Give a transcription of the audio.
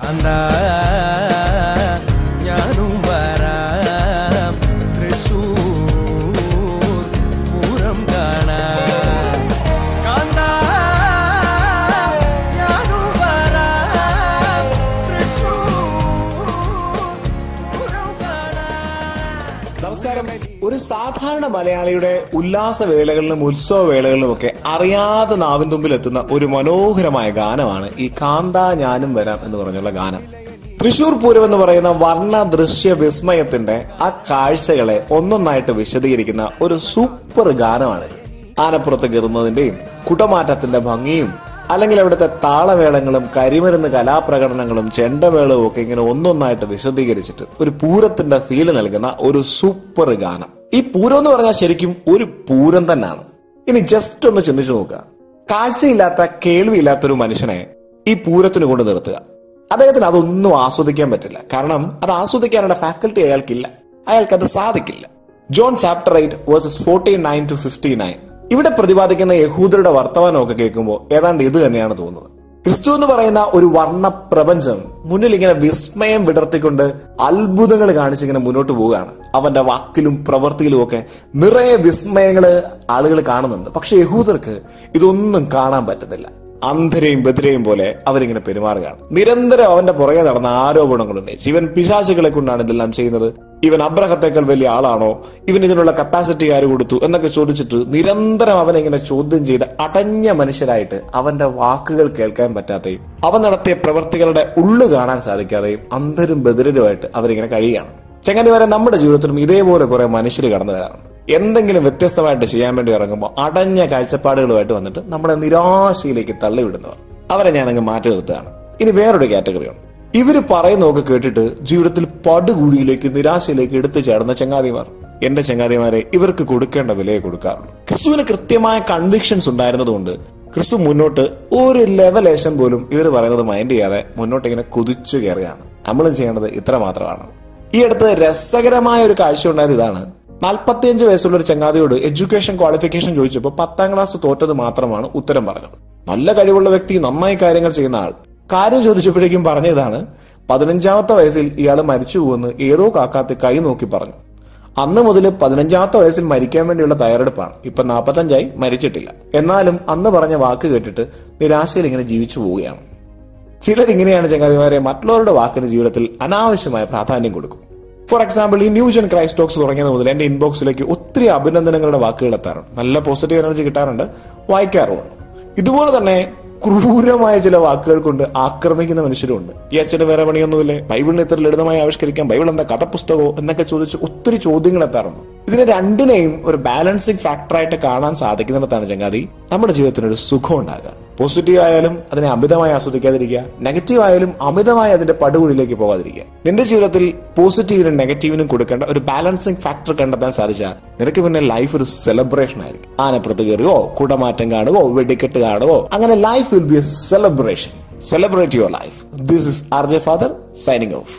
And I. ഒരു സാധാരണ മലയാളിയുടെ ഉല്ലാസ വേളകളിലും ഉത്സവ വേളകളിലും ഒക്കെ അറിയാതെ നാവിൻ തുമ്പിൽ എത്തുന്ന ഒരു മനോഹരമായ ഗാനമാണ് ഈ കാന്ത ഞാനും വരാം എന്ന് പറഞ്ഞുള്ള ഗാനം. തൃശൂർ പൂരം എന്ന് പറയുന്ന വർണ ദൃശ്യ വിസ്മയത്തിന്റെ ആ കാഴ്ചകളെ ഒന്നൊന്നായിട്ട് വിശദീകരിക്കുന്ന ഒരു സൂപ്പർ ഗാനമാണിത്. ആനപ്പുറത്ത് കയറുന്നതിന്റെയും കുടമാറ്റത്തിന്റെ ഭംഗിയും അല്ലെങ്കിൽ അവിടുത്തെ താളമേളങ്ങളും കരിമരുന്ന് കലാപ്രകടനങ്ങളും ചെണ്ടമേളവും ഒക്കെ ഇങ്ങനെ ഒന്നൊന്നായിട്ട് വിശദീകരിച്ചിട്ട് ഒരു പൂരത്തിന്റെ ഫീൽ നൽകുന്ന ഒരു സൂപ്പർ ഗാനം. ഈ പൂരം എന്ന് പറഞ്ഞാൽ ശരിക്കും ഒരു പൂരം തന്നെയാണ്. ഇനി ജസ്റ്റ് ഒന്ന് ചിന്തിച്ചു നോക്കുക. കാഴ്ചയില്ലാത്ത കേൾവിയില്ലാത്ത ഒരു മനുഷ്യനെ ഈ പൂരത്തിന് കൊണ്ട് നിർത്തുക. അദ്ദേഹത്തിന് അതൊന്നും ആസ്വദിക്കാൻ പറ്റില്ല. കാരണം അത് ആസ്വദിക്കാനുള്ള ഫാക്കൽറ്റി അയാൾക്കില്ല. അയാൾക്ക് അത് സാധിക്കില്ല. John chapter eight verses forty nine to fifty nine ഇവിടെ പ്രതിപാദിക്കുന്ന യഹൂദരുടെ വർത്തമാനമൊക്കെ കേൾക്കുമ്പോൾ ഏതാണ്ട് ഇത് തന്നെയാണ് തോന്നുന്നത്. ക്രിസ്തു എന്ന് പറയുന്ന ഒരു വർണ പ്രപഞ്ചം മുന്നിൽ ഇങ്ങനെ വിസ്മയം വിടർത്തിക്കൊണ്ട് അത്ഭുതങ്ങൾ കാണിച്ചിങ്ങനെ മുന്നോട്ട് പോവുകയാണ്. അവന്റെ വാക്കിലും പ്രവൃത്തിയിലും ഒക്കെ നിറയെ വിസ്മയങ്ങൾ ആളുകൾ കാണുന്നുണ്ട്. പക്ഷെ യഹൂദർക്ക് ഇതൊന്നും കാണാൻ പറ്റുന്നില്ല. അന്ധരെയും ബദിരെയും പോലെ അവരിങ്ങനെ പെരുമാറുകയാണ്. നിരന്തരം അവന്റെ പുറകെ നടന്ന ആരോപണങ്ങളുണ്ട്. ജീവൻ പിശാചുകളെ കൊണ്ടാണ് ഇതെല്ലാം ചെയ്യുന്നത്. ഇവൻ അബ്രഹത്തേക്കാൾ വലിയ ആളാണോ? ഇവൻ ഇതിനുള്ള കപ്പാസിറ്റി ആര് കൊടുത്തു? എന്നൊക്കെ ചോദിച്ചിട്ട് നിരന്തരം അവനെ ഇങ്ങനെ ചോദ്യം ചെയ്ത് അടഞ്ഞ മനുഷ്യരായിട്ട് അവന്റെ വാക്കുകൾ കേൾക്കാൻ പറ്റാതെയും അവൻ നടത്തിയ പ്രവർത്തികളുടെ ഉള്ളു കാണാൻ സാധിക്കാതെയും അന്തരും ബദിരരുമായിട്ട് അവരിങ്ങനെ കഴിയുകയാണ്. ചങ്ങാതി വരെ നമ്മുടെ ജീവിതത്തിലും ഇതേപോലെ കുറെ മനുഷ്യർ കടന്നു വരാറുണ്ട്. എന്തെങ്കിലും വ്യത്യസ്തമായിട്ട് ചെയ്യാൻ വേണ്ടി ഇറങ്ങുമ്പോൾ അടഞ്ഞ കാഴ്ചപ്പാടുകളുമായിട്ട് വന്നിട്ട് നമ്മളെ നിരാശയിലേക്ക് തള്ളിവിടുന്നവർ. അവരെ ഞാൻ അങ്ങ് മാറ്റി നിർത്തുകയാണ്. ഇനി വേറൊരു കാറ്റഗറിയാണ് ഇവർ പറയുന്നതൊക്കെ കേട്ടിട്ട് ജീവിതത്തിൽ പടുകുഴിയിലേക്ക് നിരാശയിലേക്ക് എടുത്തു ചേർന്ന ചങ്ങാതിമാർ. എന്റെ ചങ്ങാതിമാരെ ഇവർക്ക് കൊടുക്കേണ്ട വിലയെ കൊടുക്കാറുള്ളൂ. ക്രിസ്തുവിന് കൃത്യമായ കൺവിക്ഷൻസ് ഉണ്ടായിരുന്നതുകൊണ്ട് ക്രിസ്തു മുന്നോട്ട് ഒരു ലെവലേശം പോലും ഇവർ പറയുന്നത് മൈൻഡ് ചെയ്യാതെ മുന്നോട്ട് ഇങ്ങനെ കുതിച്ചു കയറുകയാണ്. നമ്മളും ചെയ്യേണ്ടത് ഇത്ര മാത്രമാണ്. ഈ അടുത്ത് രസകരമായ ഒരു കാഴ്ച ഉണ്ടായത് ഇതാണ്. നാൽപ്പത്തിയഞ്ച് വയസ്സുള്ള ഒരു ചങ്ങാതിയോട് എഡ്യൂക്കേഷൻ ക്വാളിഫിക്കേഷൻ ചോദിച്ചപ്പോൾ പത്താം ക്ലാസ് തോറ്റത് മാത്രമാണ് ഉത്തരം പറഞ്ഞത്. നല്ല കഴിവുള്ള വ്യക്തി നന്നായി കാര്യങ്ങൾ ചെയ്യുന്ന ആൾ. കാര്യം ചോദിച്ചപ്പോഴേക്കും പറഞ്ഞതാണ് പതിനഞ്ചാമത്തെ വയസ്സിൽ ഇയാൾ മരിച്ചു പോകുമെന്ന് ഏതോ കാക്കാത്ത് കൈ നോക്കി പറഞ്ഞു. അന്ന് മുതൽ പതിനഞ്ചാമത്തെ വയസ്സിൽ മരിക്കാൻ വേണ്ടിയുള്ള തയ്യാറെടുപ്പാണ്. ഇപ്പൊ നാൽപ്പത്തഞ്ചായി മരിച്ചിട്ടില്ല. എന്നാലും അന്ന് പറഞ്ഞ വാക്ക് കേട്ടിട്ട് നിരാശയിൽ ഇങ്ങനെ ജീവിച്ചു പോവുകയാണ്. ചിലരിങ്ങനെയാണ് ചങ്ങാതിമാരെ മറ്റുള്ളവരുടെ വാക്കിന് ജീവിതത്തിൽ അനാവശ്യമായ പ്രാധാന്യം കൊടുക്കും. ഫോർ എക്സാമ്പിൾ ഈ ന്യൂജൻ ക്രൈസ്റ്റോക്സ് തുടങ്ങിയത് മുതൽ എന്റെ ഇൻബോക്സിലേക്ക് ഒത്തിരി അഭിനന്ദനങ്ങളുടെ വാക്കുകൾ എത്താറുണ്ട്. നല്ല പോസിറ്റീവ് എനർജി കിട്ടാറുണ്ട്. വായിക്കാറുണ്ട് ഇതുപോലെ തന്നെ ക്രൂരമായ ചില വാക്കുകൾ കൊണ്ട് ആക്രമിക്കുന്ന മനുഷ്യരുണ്ട് ഈ അച്ഛന് വേറെ പണിയൊന്നുമില്ലേ? ബൈബിളിനെ ഇത്ര ലളിതമായി ആവിഷ്കരിക്കാൻ ബൈബിൾ എന്താ കഥപുസ്തകമോ എന്നൊക്കെ ചോദിച്ച് ഒത്തിരി ചോദ്യങ്ങൾ എത്താറുണ്ട്. ഇതിനെ രണ്ടിനെയും ഒരു ബാലൻസിങ് ഫാക്ടറായിട്ട് കാണാൻ സാധിക്കുന്നിടത്താണ് ചങ്ങാതി നമ്മുടെ ജീവിതത്തിനൊരു സുഖം ഉണ്ടാകുക. പോസിറ്റീവ് ആയാലും അതിനെ അമിതമായി ആസ്വദിക്കാതിരിക്കുക. നെഗറ്റീവ് ആയാലും അമിതമായി അതിന്റെ പടുകുഴിയിലേക്ക് പോകാതിരിക്കുക. നിന്റെ ജീവിതത്തിൽ പോസിറ്റീവിനും നെഗറ്റീവിനും കൊടുക്കേണ്ട ഒരു ബാലൻസിങ് ഫാക്ടർ കണ്ടെത്താൻ സാധിച്ചാൽ നിനക്ക് പിന്നെ ലൈഫ് ഒരു സെലിബ്രേഷൻ ആയിരിക്കും. ആനപ്പുറത്ത് കയറുകയോ കൂടമാറ്റം കാണുകയോ വെടിക്കെട്ട് കാണുകയോ അങ്ങനെ life will be a celebration celebrate your life this is R J father signing off